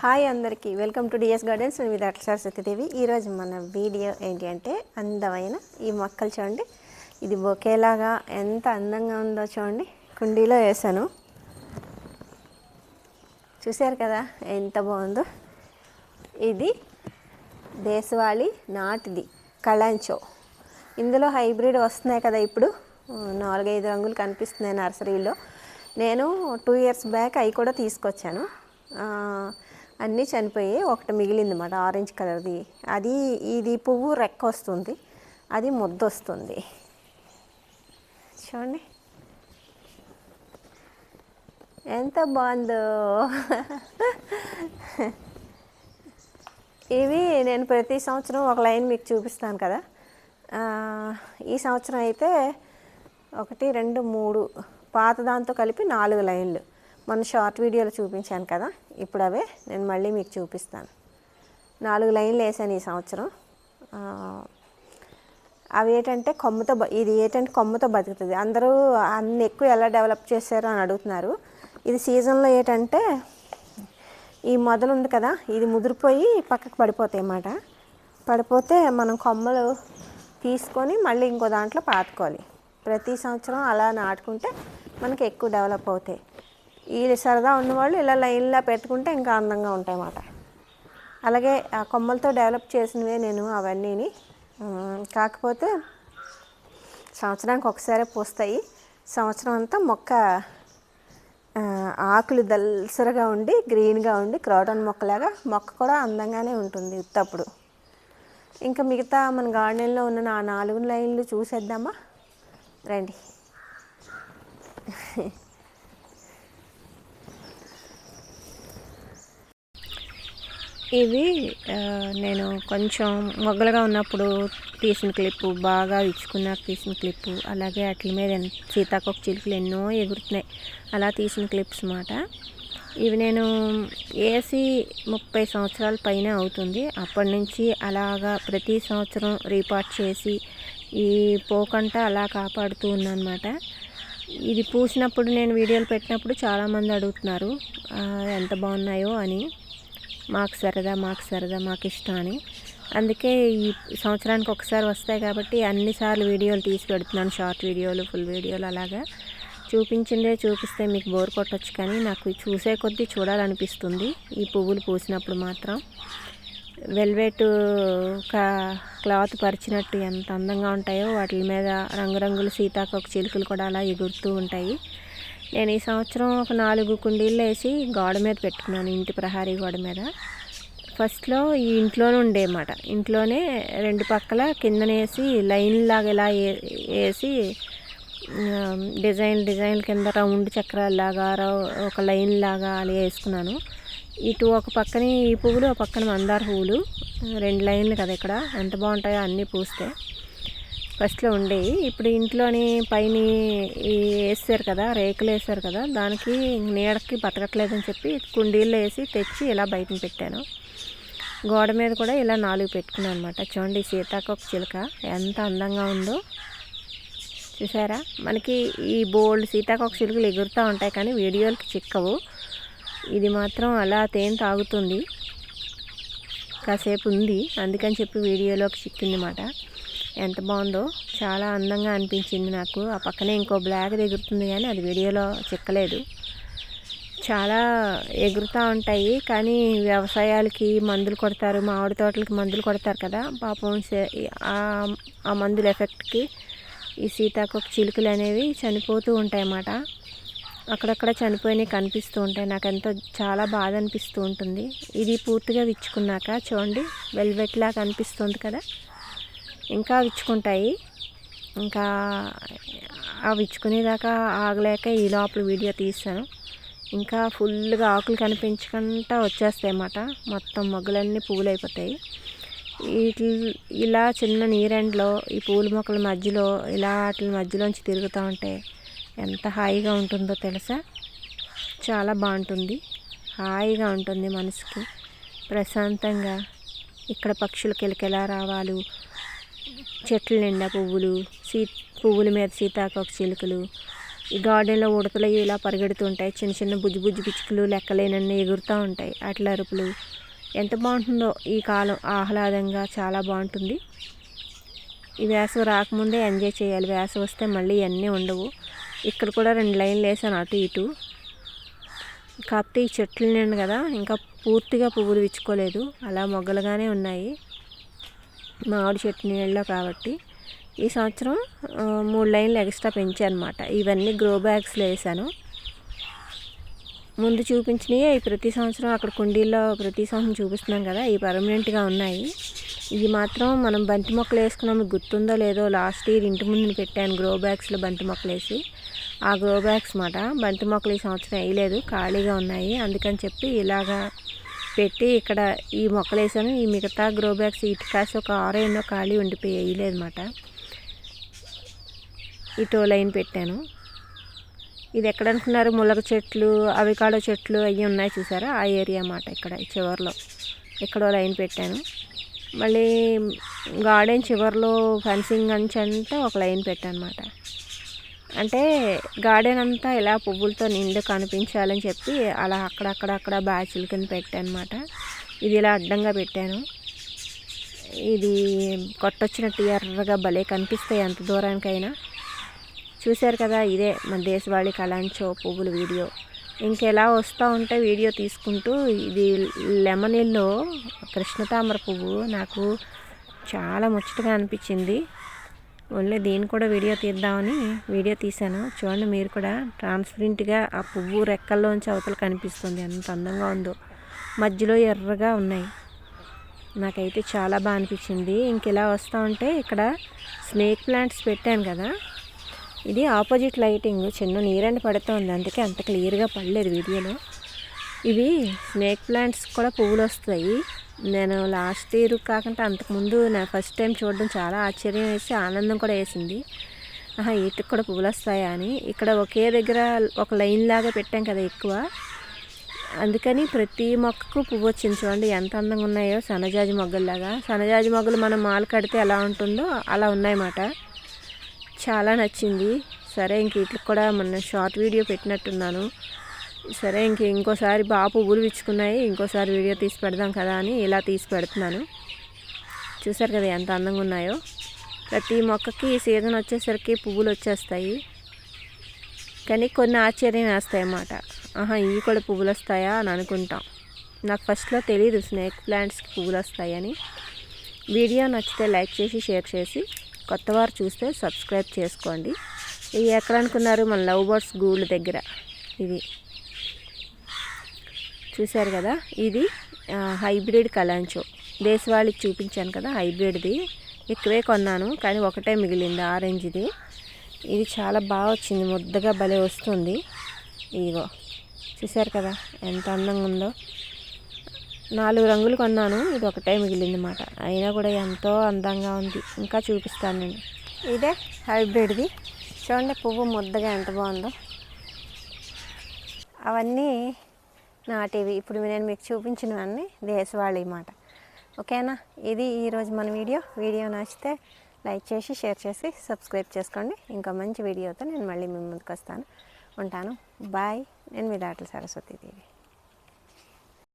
Hi అందరికీ. Welcome to D S gardens. నేను విధాట సరస్వతిదేవి ఈరోజు మన వీడియో ఏంటి అంటే అందమైన ఈ మొక్కలు చూడండి. ఇది బొకేలాగా ఎంత అందంగా ఉందో చూడండి. కుండీలో వేసాను. చూశారు కదా ఎంత బాగుందో? ఇది దేశవాళీ నాటిది కళంచో. ఇందులో హైబ్రిడ్ వస్తున్నాయి కదా ఇప్పుడు. నాలుగైదు రంగులు కనిపిస్తున్నాయి నర్సరీలో. నేను టూ ఇయర్స్ బ్యాక్ అవి కూడా తీసుకొచ్చాను. అన్నీ చనిపోయి ఒకటి మిగిలింది మాట ఆరెంజ్ కలర్ది. అది ఇది పువ్వు రెక్క వస్తుంది అది ముద్ద వస్తుంది. చూడండి. ఎంత బాగుందో. ఇవి నేను ప్రతి సంవత్సరం ఒక లైన్ మీకు చూపిస్తాను కదా. ఈ సంవత్సరం అయితే ఒకటి రెండు మూడు పాత దాంతో కలిపి నాలుగు లైన్లు. మన షార్ట్ వీడియోలో చూపించాను కదా ఇప్పుడు అవే నేను మళ్ళీ మీకు చూపిస్తాను. నాలుగు లైన్లు వేసాను ఈ సంవత్సరం. అవి ఏంటంటే కొమ్మతో ఇది ఏంటంటే కొమ్మతో బతుకుతుంది. అందరూ అన్ని ఎక్కువ ఎలా డెవలప్ చేశారు అని అడుగుతున్నారు. ఇది సీజన్లో ఏంటంటే ఈ మొదలు ఉంది కదా ఇది ముదిరిపోయి పక్కకు పడిపోతాయి అన్నమాట. పడిపోతే మనం కొమ్మలు తీసుకొని మళ్ళీ ఇంకో దాంట్లో పాతుకోవాలి. ప్రతి సంవత్సరం అలా నాటుకుంటే మనకి ఎక్కువ డెవలప్ అవుతాయి. ఈ సరదా ఉన్నవాళ్ళు ఇలా లైన్లా పెట్టుకుంటే ఇంకా అందంగా ఉంటాయి అన్నమాట అలాగే ఆ కొమ్మలతో డెవలప్ చేసినవే నేను అవన్నీని. కాకపోతే సంవత్సరానికి ఒకసారి పూస్తాయి. సంవత్సరం అంతా మొక్క ఆకులు దల్సరగా ఉండి గ్రీన్గా ఉండి క్రౌటన్ మొక్కలాగా మొక్క కూడా అందంగానే ఉంటుంది ఉత్తప్పుడు. ఇంకా మిగతా మన గార్డెన్లో ఉన్న నా నాలుగు లైన్లు చూసేద్దామా? రండి. ఇవి నేను కొంచెం మొగ్గలుగా ఉన్నప్పుడు తీసిన క్లిప్పు బాగా ఇచ్చుకున్నాక తీసిన క్లిప్పు అలాగే వాటి మీద సీతాకొక చిలుకలు ఎన్నో ఎగురుతున్నాయి. అలా తీసిన క్లిప్స్ మాట ఇవి నేను వేసి ముప్పై సంవత్సరాల పైన అవుతుంది. అప్పటి నుంచి అలాగా ప్రతి సంవత్సరం రీపార్ట్ చేసి ఈ పోకంట అలా కాపాడుతూ ఉన్నానమాట ఇది పూసినప్పుడు నేను వీడియోలు పెట్టినప్పుడు చాలామంది అడుగుతున్నారు ఎంత బాగున్నాయో అని. మాకు సరదా మాకు సరదా మాకు ఇష్టం అని. అందుకే ఈ సంవత్సరానికి ఒకసారి వస్తాయి కాబట్టి అన్నిసార్లు వీడియోలు తీసి పెడుతున్నాను. షార్ట్ వీడియోలు ఫుల్ వీడియోలు అలాగా. చూపించిందే చూపిస్తే మీకు బోర్ కొట్టచ్చు కానీ నాకు చూసే కొద్దీ చూడాలనిపిస్తుంది. ఈ పువ్వులు పూసినప్పుడు మాత్రం. వెల్వెట్ కా క్లాత్ పరిచినట్టు ఎంత అందంగా ఉంటాయో వాటి మీద రంగురంగుల సీతాకోక చిలుకలు కూడా అలా ఎగురుతూ ఉంటాయి. నేను ఈ సంవత్సరం ఒక నాలుగు కుండీలు వేసి గోడ మీద పెట్టుకున్నాను ఇంటి ప్రహారీ గోడ మీద. ఫస్ట్లో ఈ ఇంట్లోనే ఉండేమాట. ఇంట్లోనే రెండు పక్కల కిందనేసి లైన్ లాగా ఇలా వేసి డిజైన్ డిజైన్ కింద రౌండ్ చక్రాల్లాగా రౌ- ఒక లైన్ లాగా అలా వేసుకున్నాను. ఇటు ఒక పక్కనే ఈ పువ్వులు ఒక పక్కన మందార పువ్వులు. రెండు లైన్లు కదా ఇక్కడ. ఎంత బాగుంటాయో అన్నీ పూస్తే. ఫస్ట్లో ఉండేవి. ఇప్పుడు ఇంట్లోని పైన వేస్తారు వేసారు కదా రేకులు వేస్తారు కదా దానికి నీడకి బతకట్లేదని చెప్పి కుండీల్లో వేసి తెచ్చి ఇలా బయటని పెట్టాను. గోడ మీద కూడా ఇలా నాలుగు పెట్టుకున్నాను అనమాట చూడండి సీతాకోక చిలుక ఎంత అందంగా ఉందో. చూసారా? మనకి ఈ బోల్డ్ సీతాకోక చిలుకలు ఎగురుతూ ఉంటాయి కానీ వీడియోలకి చిక్కవు. ఇది మాత్రం అలా తేనె తాగుతుంది. కాసేపు ఉంది. అందుకని చెప్పి వీడియోలోకి చిక్కింది అన్నమాట ఎంత బాగుందో చాలా అందంగా అనిపించింది నాకు. ఆ పక్కనే ఇంకో బ్లాక్ ఎగురుతుంది కానీ అది వీడియోలో చిక్కలేదు. చాలా ఎగురుతూ ఉంటాయి కానీ వ్యవసాయాలకి మందులు కొడతారు మామిడి తోటలకి మందులు కొడతారు కదా. పాపం ఆ- ఆ మందుల ఎఫెక్ట్కి ఈ సీతాకోక చిలుకలు అనేవి చనిపోతూ ఉంటాయి అన్నమాట అక్కడక్కడ చనిపోయినవి కనిపిస్తూ ఉంటాయి. నాకు ఎంతో చాలా బాధ అనిపిస్తూ ఉంటుంది. ఇది పూర్తిగా విచ్చుకున్నాక చూడండి వెల్వెట్లా కనిపిస్తుంది కదా. ఇంకా విచ్చుకుంటాయి. ఇంకా అవి ఇచ్చుకునేదాకా ఆగలేక ఈ లోపల వీడియో తీస్తాను. ఇంకా ఫుల్గా ఆకులు కనిపించకుండా వచ్చేస్తాయి అన్నమాట. మొత్తం మొగ్గలన్నీ పువ్వులు అయిపోతాయి వీటి ఇలా చిన్న నీరెండ్లో ఈ పూల మొక్కల మధ్యలో ఇలా వాటి మధ్యలోంచి తిరుగుతూ ఉంటే ఎంత హాయిగా ఉంటుందో తెలుసా? చాలా బాగుంటుంది. హాయిగా ఉంటుంది మనసుకి. ప్రశాంతంగా. ఇక్కడ పక్షులు కిలకిలా రావాలు. చెట్ల నిండా పువ్వులు సీ పువ్వుల మీద సీతాకోక చిలుకలు ఈ గార్డెన్లో ఉడతలు ఇలా పరిగెడుతుంటాయి చిన్న చిన్న బుజ్జి బుజ్జి పిచ్చుకలు లెక్కలేనన్ని ఎగురుతూ ఉంటాయి అట్ల అరుపులు. ఎంత బాగుంటుందో ఈ కాలం ఆహ్లాదంగా చాలా బాగుంటుంది. ఈ వేసవి రాకముందే ఎంజాయ్ చేయాలి. వేసవి వస్తే మళ్ళీ ఇవన్నీ ఉండవు. ఇక్కడ కూడా రెండు లైన్లు వేసాను అటు ఇటు. కాకపోతే ఈ చెట్లు నిండు కదా ఇంకా పూర్తిగా పువ్వులు విచ్చుకోలేదు. అలా మొగ్గలుగానే ఉన్నాయి. మామిడి చెట్టు నీళ్ళలో కాబట్టి ఈ సంవత్సరం మూడు లైన్లు ఎక్స్ట్రా పెంచాను అనమాట ఇవన్నీ గ్రో బ్యాగ్స్లో వేసాను. ముందు చూపించినవి అవి ప్రతి సంవత్సరం అక్కడ కుండీల్లో ప్రతి సంవత్సరం చూపిస్తున్నాం కదా ఇవి పర్మనెంట్గా ఉన్నాయి. ఇవి మాత్రం మనం బంతి మొక్కలు వేసుకున్నాము గుర్తుందో లేదో లాస్ట్ ఇయర్ ఇంటి ముందు పెట్టాను గ్రో బ్యాగ్స్లో బంతి మొక్కలు వేసి. ఆ గ్రో బ్యాగ్స్ మాట బంతి మొక్కలు ఈ సంవత్సరం వేయలేదు ఖాళీగా ఉన్నాయి. అందుకని చెప్పి ఇలాగా పెట్టి ఇక్కడ ఈ మొక్కలు వేసాను ఈ మిగతా గ్రో బ్యాగ్స్ ఇటు కాసి ఒక ఆరో ఎన్నో ఖాళీ ఉండిపోయి వేయలేదు ఇటో లైన్ పెట్టాను. ఇది ఎక్కడ అనుకున్నారు ములగ చెట్లు అవికాడో చెట్లు అవి ఉన్నాయి చూసారా? ఆ ఏరియా అన్నమాట ఇక్కడ చివరిలో చివర్లో. ఎక్కడో లైన్ పెట్టాను. మళ్ళీ గార్డెన్ చివర్లో ఫెన్సింగ్ అంచంటే అంటే ఒక లైన్ పెట్టాను అనమాట అంటే గార్డెన్ అంతా ఇలా పువ్వులతో నిండు కనిపించాలని చెప్పి అలా అక్కడక్కడ అక్కడ బ్యాచ్ల కింద పెట్టాను అనమాట ఇది ఇలా అడ్డంగా పెట్టాను. ఇది కొట్టొచ్చినట్టు ఎర్రగా భలే కనిపిస్తాయి ఎంత దూరానికైనా. చూశారు కదా ఇదే మన దేశవాళి కళాంచో పువ్వుల వీడియో. ఇంకెలా వస్తూ ఉంటే వీడియో తీసుకుంటూ ఇది లెమన్ ఎల్లో కృష్ణతామర పువ్వు నాకు చాలా ముచ్చటగా అనిపించింది. ఓన్లీ దీన్ని కూడా వీడియో తీద్దామని వీడియో తీశాను. చూడండి మీరు కూడా ట్రాన్స్పరెంట్గా ఆ పువ్వు రెక్కల్లోంచి అవతల కనిపిస్తుంది. ఎంత అందంగా ఉందో. మధ్యలో ఎర్రగా ఉన్నాయి. నాకైతే చాలా బాగా అనిపించింది. ఇంక ఇలా వస్తూ ఉంటే ఇక్కడ స్నేక్ ప్లాంట్స్ పెట్టాను కదా. ఇది ఆపోజిట్ లైటింగ్ చిన్న నీరండి పడుతుంది. అందుకే అంత క్లియర్గా పడలేదు వీడియోలో. ఇవి స్నేక్ ప్లాంట్స్ కూడా పువ్వులు వస్తాయి. నేను లాస్ట్ ఇయర్ కాకుండా అంతకుముందు నా ఫస్ట్ టైం చూడడం చాలా ఆశ్చర్యం వేసి ఆనందం కూడా వేసింది. ఆహా వీటికి కూడా పువ్వులు వస్తాయా అని. ఇక్కడ ఒకే దగ్గర ఒక లైన్ లాగా పెట్టాం కదా ఎక్కువ. అందుకని ప్రతి మొక్కకు పువ్వు వచ్చింది చూడండి ఎంత అందంగా ఉన్నాయో సన్నజాజి మొగ్గల్లాగా. సన్నజాజి మొగ్గలు మనం మాల కడితే ఎలా ఉంటుందో అలా ఉన్నాయన్నమాట. చాలా నచ్చింది. సరే ఇంక వీటికి కూడా మొన్న షార్ట్ వీడియో పెట్టినట్టున్నాను. సరే ఇంక ఇంకోసారి బాగా పువ్వులు విచ్చుకున్నాయి ఇంకోసారి వీడియో తీసి పెడదాం కదా అని ఇలా తీసి పెడుతున్నాను. చూసారు కదా ఎంత అందంగా ఉన్నాయో. ప్రతి మొక్కకి ఈ సీజన్ వచ్చేసరికి పువ్వులు వచ్చేస్తాయి. కానీ కొన్ని ఆశ్చర్యం వేస్తాయి అన్నమాట ఆహా ఇవి కూడా పువ్వులు వస్తాయా అని అనుకుంటాం. నాకు ఫస్ట్లో తెలియదు స్నేక్ ప్లాంట్స్కి పువ్వులు వస్తాయని వీడియో నచ్చితే లైక్ చేసి షేర్ చేసి కొత్త వారు చూస్తే సబ్స్క్రైబ్ చేసుకోండి. ఇవి ఎక్కడ అనుకున్నారు? మన లవ్ బర్డ్స్ గూళ్ళ దగ్గర. ఇవి చూశారు కదా? ఇది హైబ్రిడ్ కలాంచో. దేశవాళికి చూపించాను కదా హైబ్రిడ్ది. ఎక్కువే కొన్నాను కానీ ఒకటే మిగిలింది ఆరెంజ్ది. ఇది చాలా బాగా వచ్చింది ముద్దగా భలే వస్తుంది. ఇగో చూశారు కదా ఎంత అందంగా ఉందో. నాలుగు రంగులు కొన్నాను ఇది ఒకటే మిగిలిందన్నమాట. అయినా కూడా ఎంతో అందంగా ఉంది. ఇంకా చూపిస్తాను నేను. ఇదే హైబ్రిడ్ది. చూడండి పువ్వు ముద్దగా ఎంత బాగుందో. అవన్నీ నాటివి ఇప్పుడు నేను మీకు చూపించినవన్నీ దేశవాళీ మాట. ఓకేనా? ఇది ఈరోజు మన వీడియో. వీడియో నచ్చితే లైక్ చేసి షేర్ చేసి సబ్స్క్రైబ్ చేసుకోండి. ఇంకా మంచి వీడియోతో నేను మళ్ళీ మీ ముందుకు వస్తాను ఉంటాను. బాయ్. నేను మీ దాటల సరస్వతి దేవి